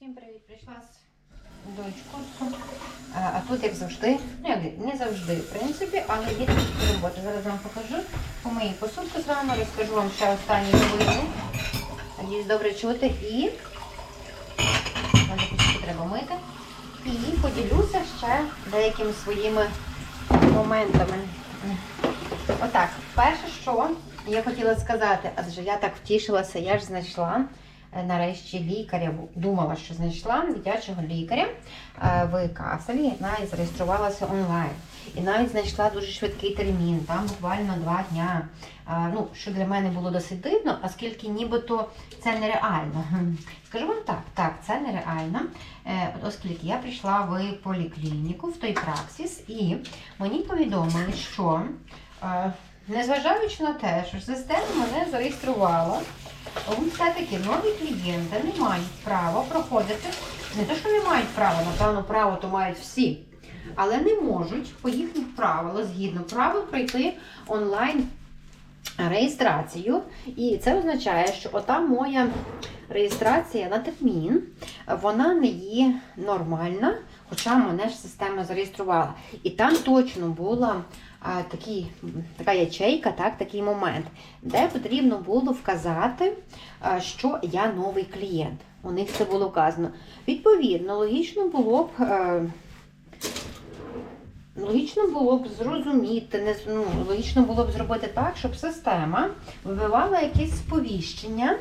Всім привіт! Прийшла з дочкою. А, а тут, як завжди, ну як не завжди, в принципі, але є трішки роботи. Зараз вам покажу. Помию посудку з вами, розкажу вам ще останні новини. Надіюсь, добре чути. І треба мити. І поділюся ще деякими своїми моментами. Отак, перше, що я хотіла сказати, адже я так втішилася, я ж знайшла нарешті лікаря, думала, що знайшла дитячого лікаря е, в Каселі, навіть зареєструвалася онлайн. І навіть знайшла дуже швидкий термін, там буквально два дня. Е, Ну, що для мене було досить дивно, оскільки нібито це нереально. Скажу вам так, так, це нереально, е, оскільки я прийшла в поліклініку, в той праксіс, і мені повідомили, що е, незважаючи на те, що система мене зареєструвала, все-таки нові клієнти не мають права проходити. Не те, що не мають права, напевно, право то мають всі, але не можуть по їхніх правилах, згідно правил, пройти онлайн реєстрацію. І це означає, що ота моя реєстрація на термін, вона не є нормальна, хоча мене ж система зареєструвала. І там точно була такі, така ячейка, так, такий момент, де потрібно було вказати, що я новий клієнт. У них це було вказано. Відповідно, логічно було б. е, Логічно було б зрозуміти, не, ну, логічно було б зробити так, щоб система вибивала якесь сповіщення,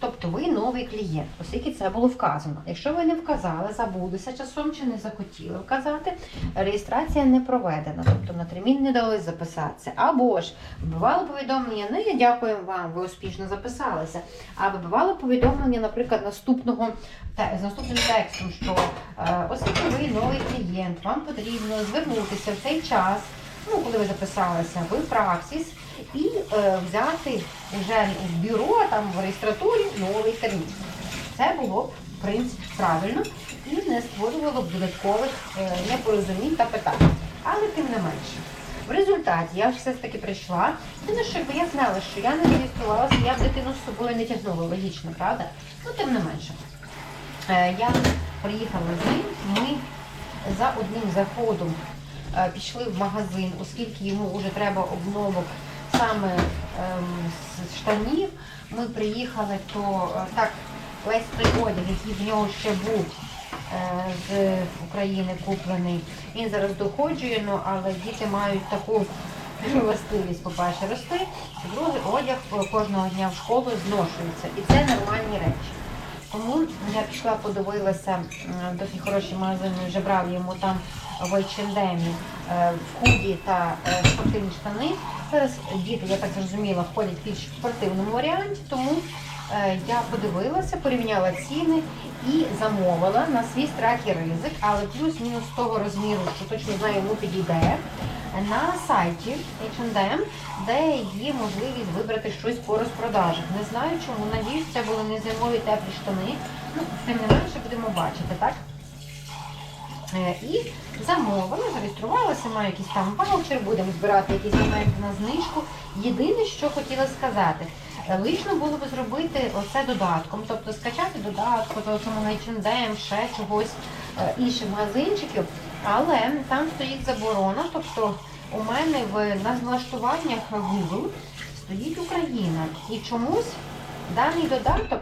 тобто ви новий клієнт, оскільки це було вказано. Якщо ви не вказали, забулися часом чи не захотіли вказати, реєстрація не проведена, тобто на термін не дали записатися. Або ж вибивало повідомлення, ну я дякую вам, ви успішно записалися. А вибивало повідомлення, наприклад, наступного з наступним текстом, що е, оскільки ви новий клієнт, вам потрібно звернутися в цей час, ну коли ви записалися, в праксіс і е, взяти вже в бюро, там в реєстратурі новий термін. Це було б в принципі правильно і не створювало б додаткових е, непорозумінь та питань. Але тим не менше. В результаті я все ж таки прийшла. Єдине, що я знала, що я не реєструвалася, я б дитину з собою не тягнула, логічно, правда? Ну, тим не менше. Е, Я приїхала з ним, ми за одним заходом е, пішли в магазин, оскільки йому вже треба обновок саме ем, з штанів. Ми приїхали, то е, так весь той одяг, який в нього ще був е, з України куплений, він зараз доходжує, ну, але діти мають таку властивість, по-перше, рости, по-друге, одяг кожного дня в школу зношується. І це нормальні речі. Тому я пішла, подивилася досить хороший магазин, вже брав йому там в H&M е, в худі та е, спортивні штани. Зараз діти, я так зрозуміла, входять більш в спортивному варіанті, тому е, я подивилася, порівняла ціни і замовила на свій страх і ризик, але плюс-мінус того розміру, що точно знаю, йому підійде. На сайті H&M, де є можливість вибрати щось по розпродажах. Не знаю чому. Надіюсь, це були не зимові теплі штани. Ну, тим не менше будемо бачити, так? Е, І замовила, зареєструвалася, маю якийсь там ваучер, будемо збирати якісь моменти на знижку. Єдине, що хотіла сказати, е, логічно було б зробити оце додатком, тобто скачати додатку, то цьому на H&M, ще чогось е, інших магазинчиків, але там стоїть заборона, тобто у мене в налаштуваннях Google стоїть Україна. І чомусь даний додаток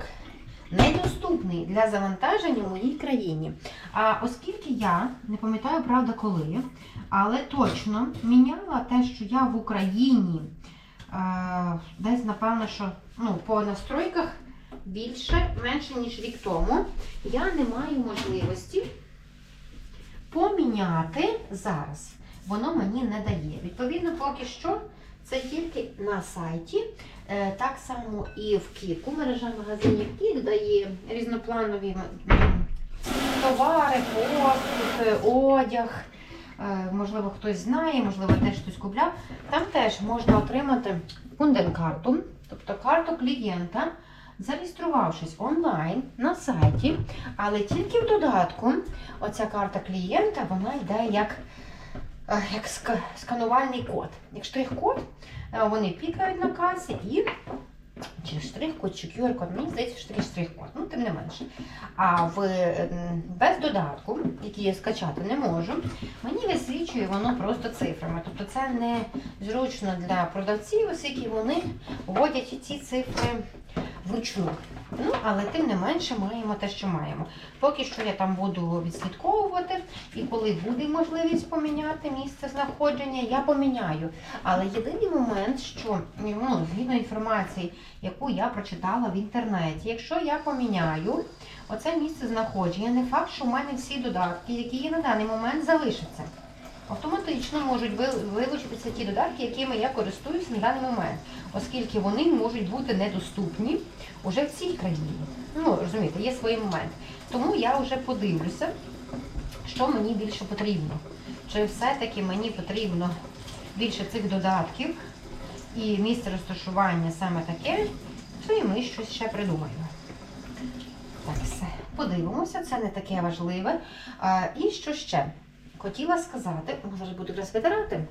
недоступний для завантаження в моїй країні. А оскільки я не пам'ятаю, правда, коли, але точно міняла те, що я в Україні е, десь, напевно, що ну, по настройках більше, менше, ніж рік тому, я не маю можливості поміняти зараз. Воно мені не дає. Відповідно, поки що це тільки на сайті. Е, Так само і в Кіку, мережа магазинів Кік дає різнопланові товари, посуд, е, одяг. Е, Можливо, хтось знає, можливо, теж хтось купляв. Там теж можна отримати кунденкарту, тобто карту клієнта, зареєструвавшись онлайн на сайті, але тільки в додатку оця карта клієнта вона йде як, е, як сканувальний код. Як штрих-код, е, вони пікають на касі і чи штрих-код, чи QR-код, мені здається, що такий штрих-код, ну тим не менше. А в, без додатку, який я скачати не можу, мені висвічує воно просто цифрами. Тобто це не зручно для продавців, оскільки вони вводять ці цифри вручну. Ну, але тим не менше маємо те, що маємо. Поки що я там буду відслідковувати, і коли буде можливість поміняти місце знаходження, я поміняю. Але єдиний момент, що ну, згідно інформації, яку я прочитала в інтернеті, якщо я поміняю оце місце знаходження, не факт, що в мене всі додатки, які є на даний момент, залишаться. Автоматично можуть вилучитися ті додатки, якими я користуюсь на даний момент, оскільки вони можуть бути недоступні уже в цій країні. Ну, розумієте, є свої моменти. Тому я вже подивлюся, що мені більше потрібно. Чи все-таки мені потрібно більше цих додатків і місце розташування саме таке, то і ми щось ще придумаємо. Так, все. Подивимося, це не таке важливе. А, і що ще? Хотіла сказати, зараз буду якраз витирати,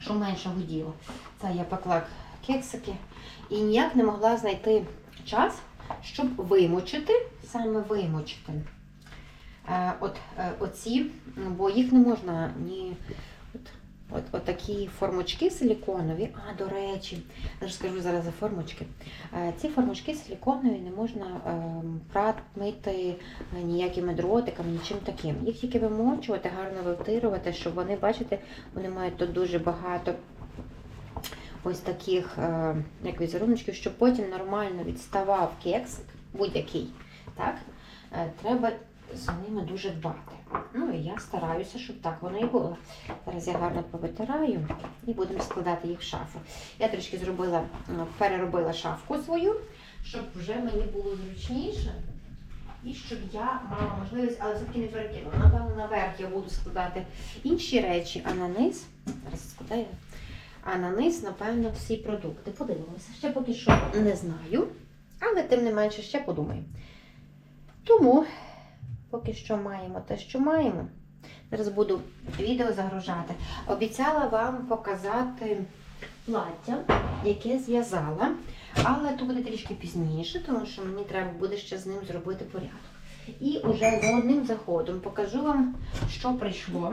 що менше гуділо. Це я пекла кексики і ніяк не могла знайти час, щоб вимочити, саме вимочити. Е, от, е, оці, бо їх не можна ні. От, от, такі формочки силіконові. А, до речі, я ж скажу зараз за формочки. Е, ці формочки силіконові не можна е, прати, мити ніякими дротиками, нічим таким. Їх тільки вимочувати, гарно вивтирувати, щоб вони, бачите, вони мають тут дуже багато ось таких е, як візеруночків, щоб потім нормально відставав кексик, будь-який. Так? Е, треба за ними дуже дбати. Ну і я стараюся, щоб так воно і було. Зараз я гарно повитираю і будемо складати їх в шафу. Я трішки зробила, е, переробила шафку свою, щоб вже мені було зручніше. І щоб я мала можливість, але все-таки не перекинула. Напевно, наверх я буду складати інші речі, а на низ, зараз складаю, а на низ, напевно, всі продукти. Подивимося. Ще поки що не знаю, але тим не менше ще подумаю. Тому поки що маємо те, що маємо. Зараз буду відео загружати. Обіцяла вам показати плаття, яке зв'язала, але то буде трішки пізніше, тому що мені треба буде ще з ним зробити порядок. І вже за одним заходом покажу вам, що прийшло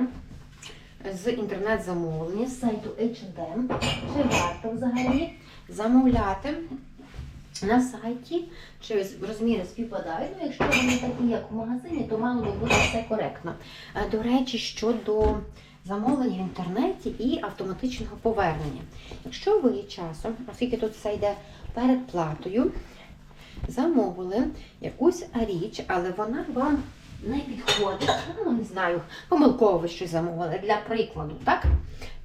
з інтернет-замовлення з сайту H&M. Чи варто взагалі замовляти на сайті, чи розміри співпадають. Ну, якщо вони такі, як в магазині, то мало би бути все коректно. Е, До речі, щодо замовлення в інтернеті і автоматичного повернення. Якщо ви часом, оскільки тут все йде перед платою, замовили якусь річ, але вона вам не підходить, ну не знаю, помилково ви щось замовили для прикладу, так?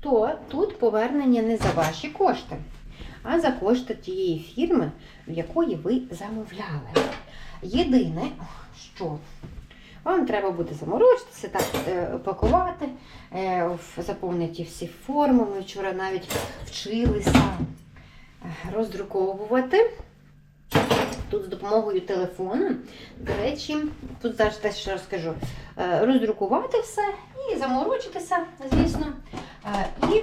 То тут повернення не за ваші кошти, а за кошти тієї фірми, в якої ви замовляли. Єдине, що вам треба буде заморочитися, так е, пакувати, е, заповнити всі форми. Ми вчора навіть вчилися е, роздруковувати. Тут з допомогою телефону. До речі, тут зараз те, що розкажу. Е, Роздрукувати все і заморочитися, звісно, е, і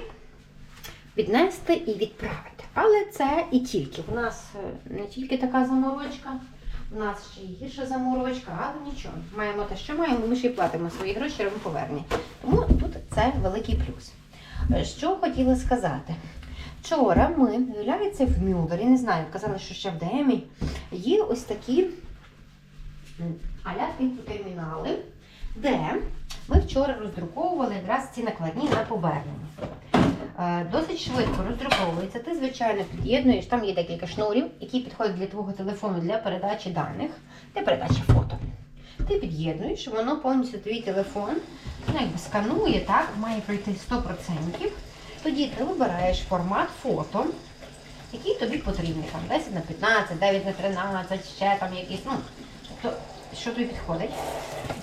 віднести і відправити. Але це і тільки. У нас е, не тільки така заморочка, у нас ще й гірша заморочка, але нічого. Маємо те, що маємо, ми ще й платимо свої гроші, робимо повернення. Тому тут це великий плюс. Що хотіла сказати? Вчора ми, виявляється, в Мюллері, не знаю, казали, що ще в ДМі, є ось такі аля термінали, де ми вчора роздруковували якраз ці накладні на повернення. Е, Досить швидко роздруковується. Ти, звичайно, під'єднуєш, там є декілька шнурів, які підходять для твого телефону для передачі даних, для передачі фото. Ти під'єднуєш, воно повністю твій телефон ну, якби сканує, так, має пройти 100%. Тоді ти вибираєш формат фото, який тобі потрібний. Там 10 на 15, 9 на 13, ще там якісь, ну, тобто, що тобі підходить.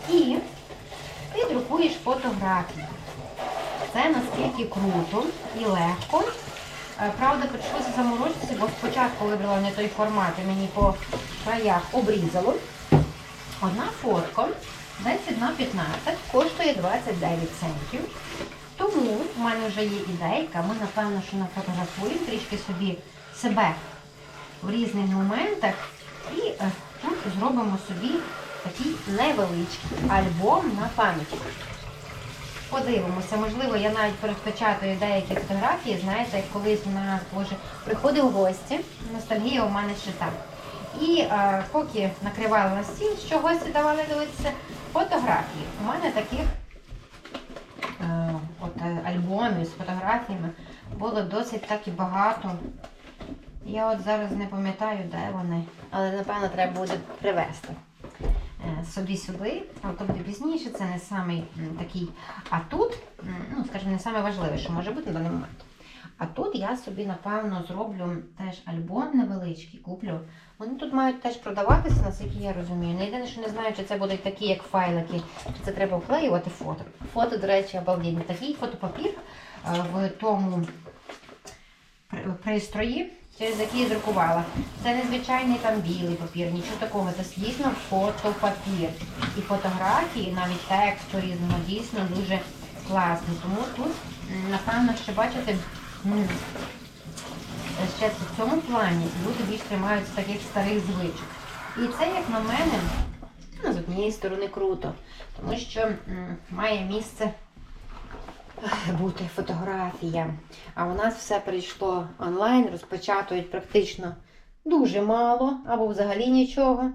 І ти друкуєш фотографії. Це наскільки круто і легко. Е, Правда, прийшлося заморочитися, бо спочатку вибрала не той формат і мені по краях обрізало. Одна фотка 10 на 15 коштує 29 центів. Тому в мене вже є ідейка. Ми, напевно, що нафотографуємо трішки собі себе в різних моментах. І е, тут зробимо собі такий невеличкий альбом на пам'ять. Подивимося, можливо, я навіть перепечатаю деякі фотографії. Знаєте, як колись на Боже приходив гості, ностальгія у мене ще там. І е, поки накривали на стіл, що гості давали дивитися, фотографії. У мене таких альбомів з фотографіями було досить так і багато. Я от зараз не пам'ятаю, де вони, але напевно треба буде привезти е, собі сюди. Тобто то буде пізніше, це не самий такий. А тут, ну скажімо, не найважливіше, що може бути на даний момент. А тут я собі, напевно, зроблю теж альбом невеличкий, куплю. Вони тут мають теж продаватися, наскільки я розумію. Не єдине, що не знаю, чи це будуть такі, як файлики, чи це треба вклеювати фото. Фото, до речі, обалденні. Такий фотопапір е, в тому пристрої, через який я друкувала. Це не звичайний там білий папір, нічого такого. Це дійсно фотопапір. І фотографії, навіть тексту різного, дійсно дуже класний. Тому тут, напевно, ще бачите, ще в цьому плані люди більш тримаються таких старих звичок. І це, як на мене, ну, з однієї сторони круто, тому що має місце бути фотографія. А у нас все перейшло онлайн, розпечатують практично дуже мало або взагалі нічого.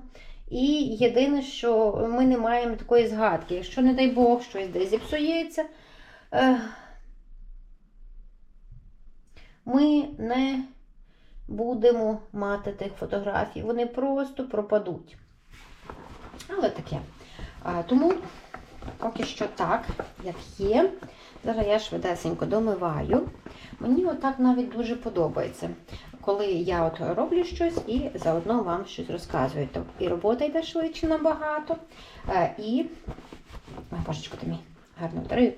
І єдине, що ми не маємо такої згадки. Якщо, не дай Бог, щось десь зіпсується, ех, ми не будемо мати тих фотографій. Вони просто пропадуть. Але таке. А, тому поки що так, як є. Зараз я швидесенько домиваю. Мені отак навіть дуже подобається, коли я от роблю щось і заодно вам щось розказую. І робота йде швидше набагато. е, І Ой, божечко ти мій гарно три.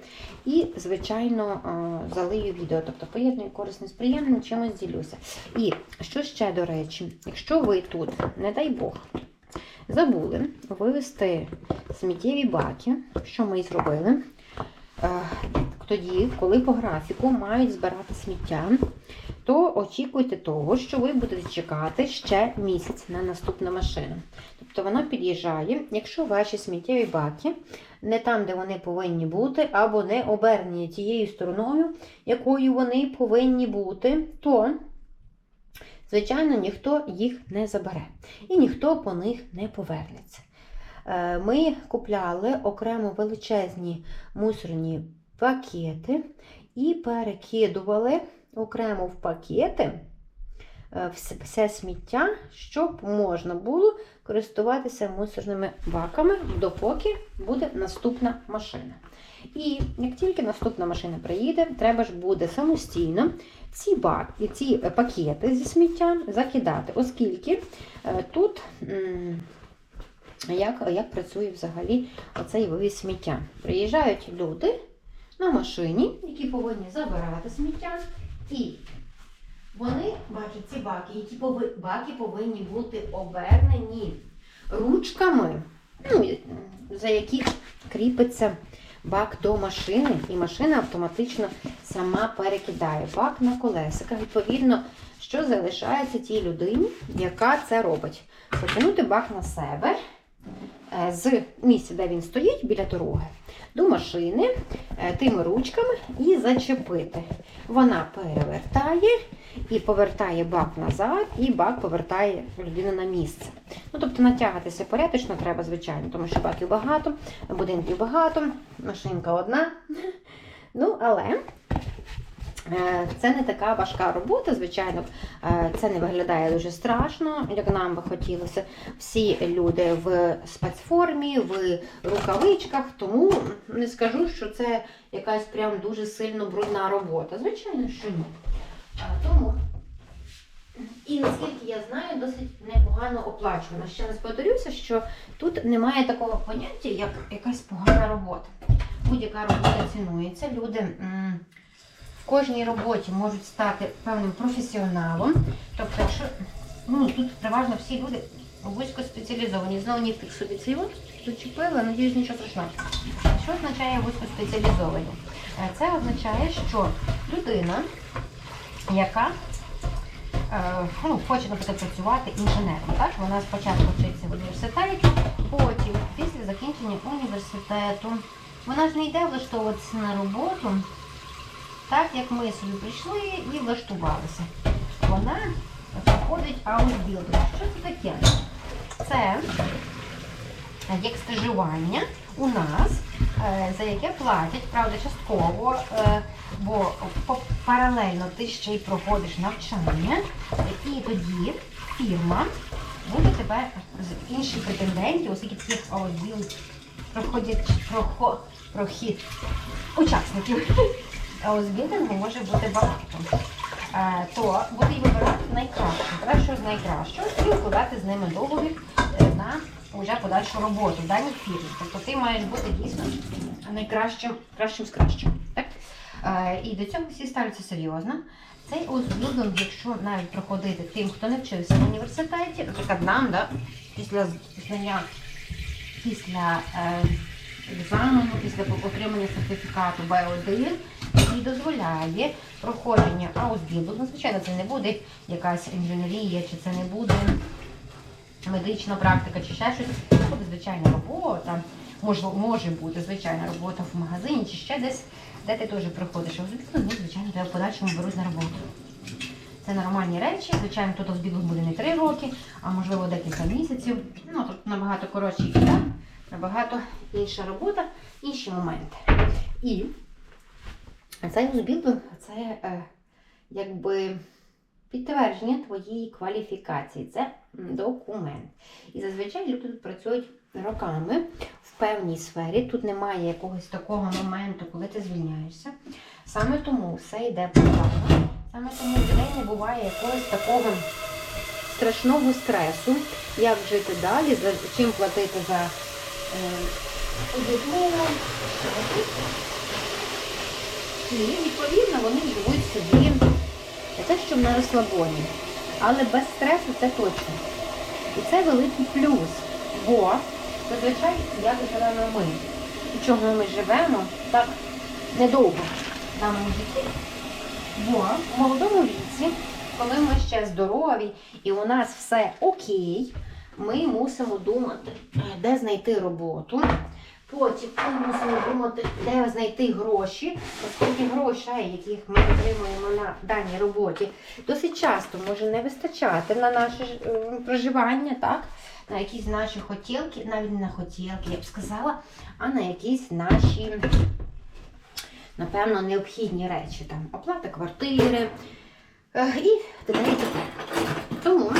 І, звичайно, е, залию відео, тобто поєдную корисне з приємним, чимось ділюся. І що ще, до речі, якщо ви тут, не дай Бог, забули вивести сміттєві баки, що ми і зробили, е, тоді, коли по графіку мають збирати сміття, то очікуйте того, що ви будете чекати ще місяць на наступну машину. Тобто вона під'їжджає, якщо ваші сміттєві баки не там, де вони повинні бути, або не обернені тією стороною, якою вони повинні бути, то, звичайно, ніхто їх не забере і ніхто по них не повернеться. Е, Ми купляли окремо величезні мусорні пакети і перекидували окремо в пакети е, все сміття, щоб можна було користуватися мусорними баками, допоки буде наступна машина. І як тільки наступна машина приїде, треба ж буде самостійно ці баки, ці пакети зі сміттям закидати, оскільки е, тут. Як, як працює взагалі оцей вивіз сміття? Приїжджають люди на машині, які повинні забирати сміття, і вони бачать ці баки, які пови- баки повинні бути обернені ручками, ну, за яких кріпиться бак до машини, і машина автоматично сама перекидає бак на колесиках. Відповідно, що залишається тій людині, яка це робить. Потягнути бак на себе з місця, де він стоїть, біля дороги, до машини е, тими ручками і зачепити. Вона перевертає і повертає бак назад, і бак повертає людину на місце. Ну, тобто натягатися порядочно треба, звичайно, тому що баків багато, будинків багато, машинка одна. Ну, але е, це не така важка робота, звичайно, Е, це не виглядає дуже страшно, як нам би хотілося. Всі люди в спецформі, в рукавичках, тому не скажу, що це якась прям дуже сильно брудна робота. Звичайно, що ні. Тому, і наскільки я знаю, досить непогано оплачувана. Ще раз повторюся, що тут немає такого поняття, як якась погана робота. Будь-яка робота цінується. Люди в кожній роботі можуть стати певним професіоналом. Тобто, якщо ну, тут переважно всі люди вузько спеціалізовані. Знову ніхто собі цей от зачепили, надіюсь, нічого страшного. Що означає вузько спеціалізовані? Е, Це означає, що людина, яка е, ну, хоче наприклад, працювати інженером. Так? Вона спочатку вчиться в університеті, потім, після закінчення університету, вона ж не йде влаштовуватися на роботу, так як ми собі прийшли і влаштувалися. Вона проходить аутбілдинг. Що це таке? Це як стажування у нас, е, за яке платять, правда, частково, е, бо паралельно ти ще й проходиш навчання, і тоді фірма буде тебе з інших претендентів, оскільки таких ауділ проходять прохо, прохід учасників аудбілдингу може бути багато. Е, То буде й вибирати найкраще, кращого з найкращого, і укладати з ними договір е, на вже подальшу роботу в даній фірмі. Тобто ти маєш бути дійсно найкращим кращим з кращим. Так? Е, І до цього всі ставляться серйозно. Цей озбілдинг, якщо навіть проходити тим, хто не вчився в університеті, наприклад, нам, да, після знання, після екзамену, після отримання сертифікату Б1, який дозволяє проходження аусбілдингу. Звичайно, це не буде якась інженерія, чи це не буде медична практика, чи ще щось. Це буде звичайна робота. Можливо, може бути звичайна робота в магазині, чи ще десь, де ти теж проходиш аусбілдинг, ну, звичайно, тебе в подальшому беруть на роботу. Це нормальні речі. Звичайно, тут аусбілдинг буде не 3 роки, а можливо декілька місяців. Ну, тут набагато коротший шлях, набагато інша робота, інші моменти. І цей аусбілдинг це е, якби підтвердження твоєї кваліфікації. Це документ. І зазвичай люди тут працюють роками в певній сфері. Тут немає якогось такого моменту, коли ти звільняєшся. Саме тому все йде плавно. Саме тому в людей не буває якогось такого страшного стресу, як жити далі, за чим платити за е, диплому. І відповідно вони живуть собі те, що на розслабоні, але без стресу це точно. І це великий плюс, бо зазвичай як живемо ми. І чого ми живемо так недовго в даному житті. Бо в молодому віці, коли ми ще здорові і у нас все окей, ми мусимо думати, е, де знайти роботу. Потім ми мусимо думати, де знайти гроші, оскільки грошей, яких ми отримуємо на даній роботі, досить часто може не вистачати на наше е, проживання, так? на якісь наші хотілки, навіть не на хотілки, я б сказала, а на якісь наші, напевно, необхідні речі. Там, оплата квартири е, і т.д. Тому,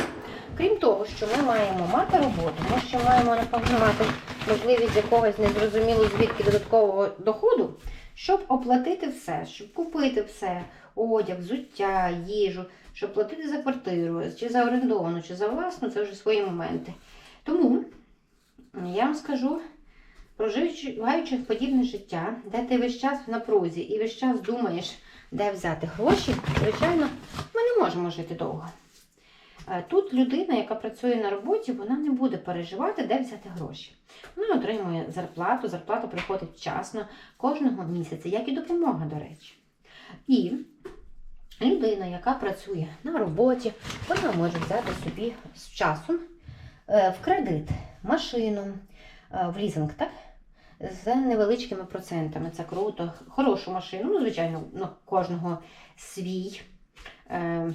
крім того, що ми маємо мати роботу, ми ще маємо напевно мати можливість якогось незрозуміло звідки додаткового доходу, щоб оплатити все, щоб купити все, одяг, взуття, їжу, щоб платити за квартиру, чи за орендовану, чи за власну, це вже свої моменти. Тому я вам скажу, проживаючи подібне життя, де ти весь час в напрузі і весь час думаєш, де взяти гроші, звичайно, ми не можемо жити довго. Е, Тут людина, яка працює на роботі, вона не буде переживати, де взяти гроші. Вона отримує зарплату, зарплата приходить вчасно кожного місяця, як і допомога, до речі. І людина, яка працює на роботі, вона може взяти собі з часом е, в кредит машину, е, в лізинг, так? З невеличкими процентами. Це круто. Хорошу машину, ну, звичайно, на кожного свій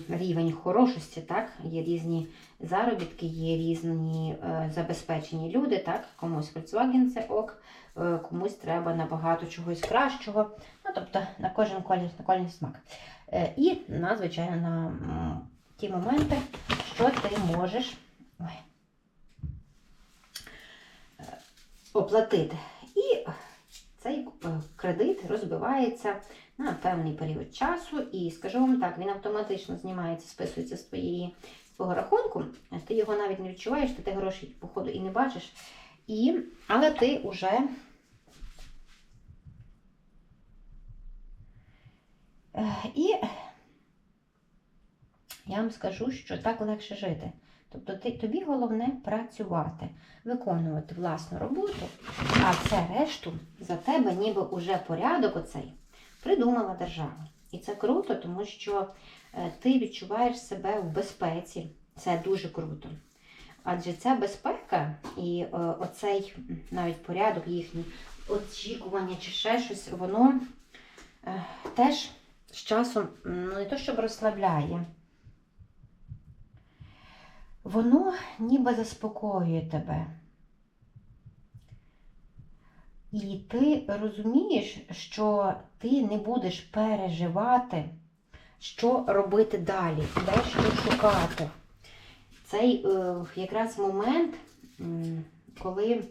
рівень хорошості, так? Є різні заробітки, є різні е, забезпечені люди, так? Комусь Volkswagen це ок, е, комусь треба набагато чогось кращого. Ну, тобто на кожен колір, на кожен смак. Е, і на, звичайно, на ті моменти, що ти можеш ой, е, оплатити. І цей е, кредит розбивається на певний період часу, і скажу вам так, він автоматично знімається, списується з твоєї твого рахунку. Ти його навіть не відчуваєш, ти ті гроші, походу, і не бачиш. І, але ти вже І я вам скажу, що так легше жити. Тобто ти, тобі головне працювати, виконувати власну роботу, а все решту за тебе ніби уже порядок оцей придумала держава. І це круто, тому що е, ти відчуваєш себе в безпеці. Це дуже круто. Адже ця безпека і е, оцей навіть порядок їхній, очікування чи ще щось, воно е, теж з часом ну, не то, щоб розслабляє. Воно ніби заспокоює тебе. І ти розумієш, що ти не будеш переживати, що робити далі, де що шукати. Цей е, якраз момент, коли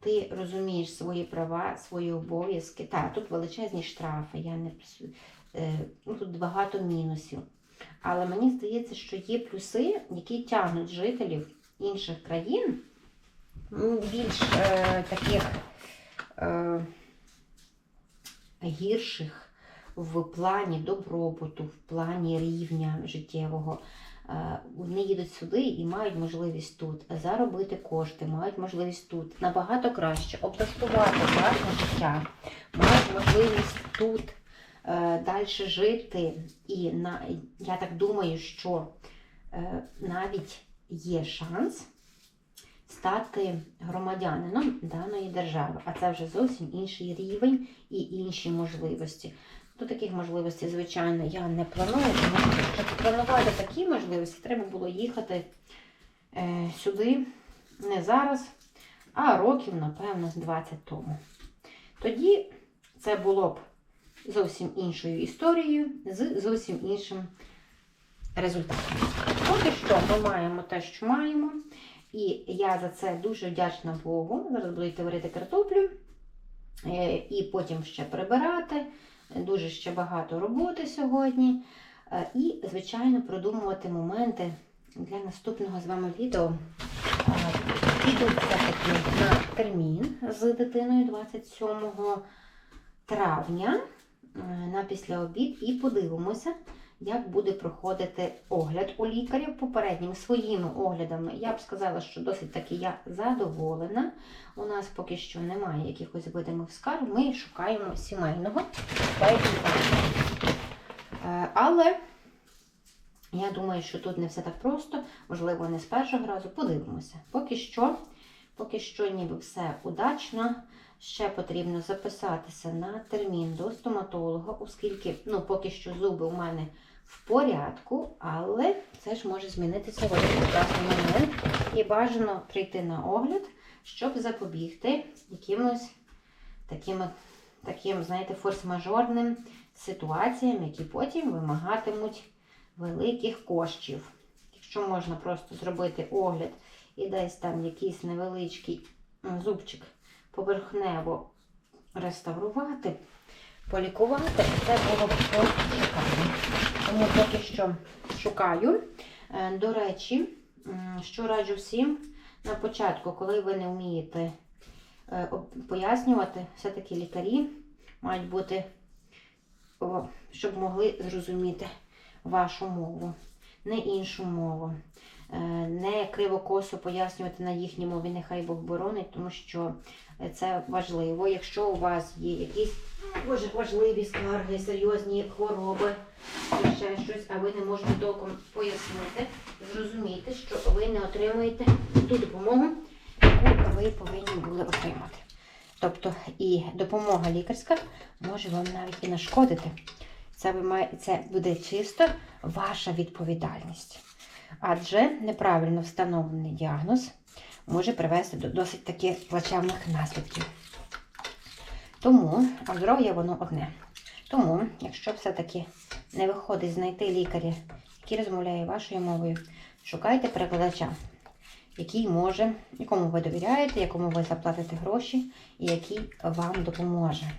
ти розумієш свої права, свої обов'язки. Так, тут величезні штрафи, я не, е, ну, тут багато мінусів. Але мені здається, що є плюси, які тягнуть жителів інших країн ну, більш е, таких гірших в плані добробуту, в плані рівня життєвого. Е, Вони їдуть сюди і мають можливість тут заробити кошти, мають можливість тут набагато краще облаштувати власне життя, мають можливість тут е, далі жити. І на, я так думаю, що е, навіть є шанс стати громадянином даної держави, а це вже зовсім інший рівень і інші можливості. До таких можливостей, звичайно, я не планую, тому що щоб планувати такі можливості, треба було їхати е, сюди не зараз, а років, напевно, 20 тому. Тоді це було б зовсім іншою історією з зовсім іншим результатом. Поки що ми маємо те, що маємо. І я за це дуже вдячна Богу. Зараз буду йти варити картоплю е, і потім ще прибирати. Дуже ще багато роботи сьогодні. Е, І, звичайно, продумувати моменти для наступного з вами відео. Е, Піду все-таки на термін з дитиною 27 травня е, на післяобід і подивимося, як буде проходити огляд у лікаря попереднім своїми оглядами. Я б сказала, що досить таки я задоволена. У нас поки що немає якихось видимих скарг. Ми шукаємо сімейного лікаря. Е, Але я думаю, що тут не все так просто, можливо, не з першого разу. Подивимося. Поки що, поки що ніби все удачно. Ще потрібно записатися на термін до стоматолога, оскільки ну, поки що зуби у мене в порядку, але це ж може змінитися в один прекрасний момент. І бажано прийти на огляд, щоб запобігти якимось такими, таким, знаєте, форс-мажорним ситуаціям, які потім вимагатимуть великих коштів. Якщо можна просто зробити огляд і десь там якийсь невеличкий зубчик поверхнево реставрувати, полікувати, це було б шикарно. Тому поки що шукаю. Е, До речі, що раджу всім на початку, коли ви не вмієте е, пояснювати, все-таки лікарі мають бути, щоб могли зрозуміти вашу мову, не іншу мову. Е, Не криво-косо пояснювати на їхній мові, нехай Бог боронить, тому що це важливо. Якщо у вас є якісь дуже важливі скарги, серйозні хвороби, чи ще щось, а ви не можете толком пояснити, зрозумійте, що ви не отримуєте ту допомогу, яку ви повинні були отримати. Тобто і допомога лікарська може вам навіть і нашкодити. Це, має, це буде чисто ваша відповідальність. Адже неправильно встановлений діагноз може привести до досить таких плачевних наслідків. Тому, а здоров'я воно одне. Тому, якщо все-таки не виходить знайти лікаря, який розмовляє вашою мовою, шукайте перекладача, який може, якому ви довіряєте, якому ви заплатите гроші і який вам допоможе.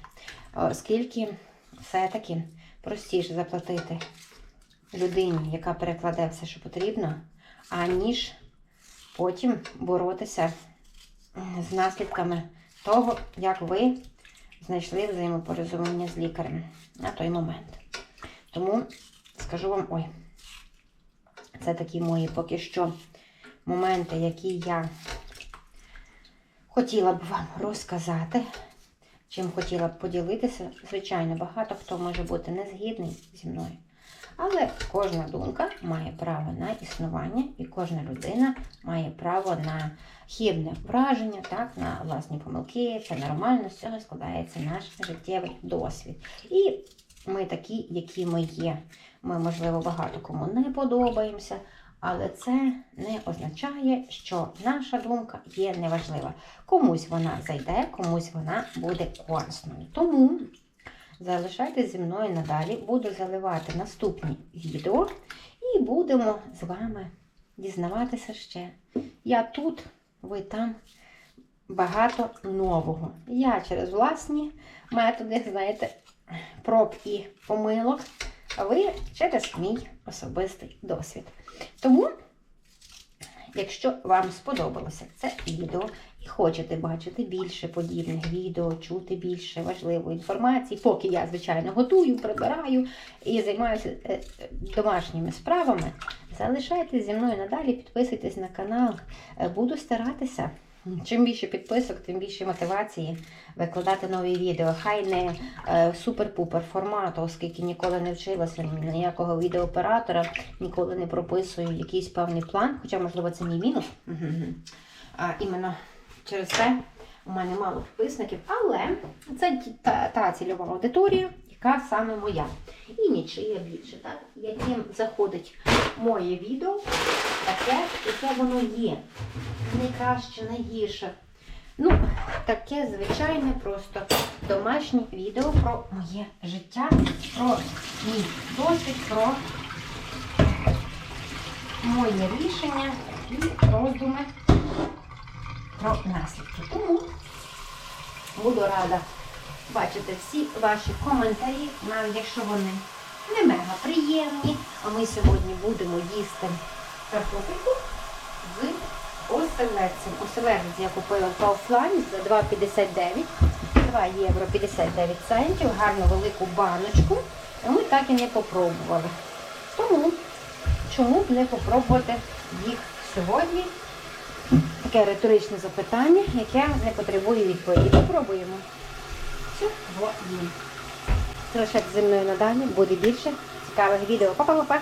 Оскільки все-таки простіше заплатити людині, яка перекладе все, що потрібно, аніж потім боротися з наслідками того, як ви знайшли взаємопорозуміння з лікарем на той момент. Тому скажу вам, ой, це такі мої поки що моменти, які я хотіла б вам розказати, чим хотіла б поділитися. Звичайно, багато хто може бути не згідний зі мною. Але кожна думка має право на існування, і кожна людина має право на хибне враження, так, на власні помилки. Це нормально, з цього складається наш життєвий досвід. І ми такі, які ми є. Ми, можливо, багато кому не подобаємося, але це не означає, що наша думка є неважлива. Комусь вона зайде, комусь вона буде корисною. Тому залишайтесь зі мною надалі, буду заливати наступні відео і будемо з вами дізнаватися ще. Я тут, ви там. Багато нового. Я через власні методи, знаєте, проб і помилок, а ви через мій особистий досвід. Тому, якщо вам сподобалося це відео і хочете бачити більше подібних відео, чути більше важливої інформації, поки я, звичайно, готую, прибираю і займаюся е, домашніми справами, залишайтесь зі мною надалі, підписуйтесь на канал. Е, Буду старатися. Чим більше підписок, тим більше мотивації викладати нові відео. Хай не е, супер-пупер формату, оскільки ніколи не вчилася ніякого відеооператора, ніколи не прописую якийсь певний план, хоча, можливо, це мій мінус. А, іменно через це у мене мало підписників, але це та, та цільова аудиторія, яка саме моя. І нічия більше, так? яким заходить моє відео, таке, яке воно є не краще, не гірше. Ну, таке звичайне, просто домашнє відео про моє життя, про мій досвід, про моє рішення і роздуми про наслідки. Тому буду рада бачити всі ваші коментарі, навіть якщо вони не мега приємні. А ми сьогодні будемо їсти картопельку з оселедцем. Оселедець я купила в Kaufland за 2,59. 2 євро 59 центів, гарну велику баночку. Ми так і не попробували. Тому чому б не попробувати їх сьогодні? Таке риторичне запитання, яке не потребує відповіді. Попробуємо. Сьогодні. Залишайтеся зі мною надалі, буде більше цікавих відео. Па-па-па-па!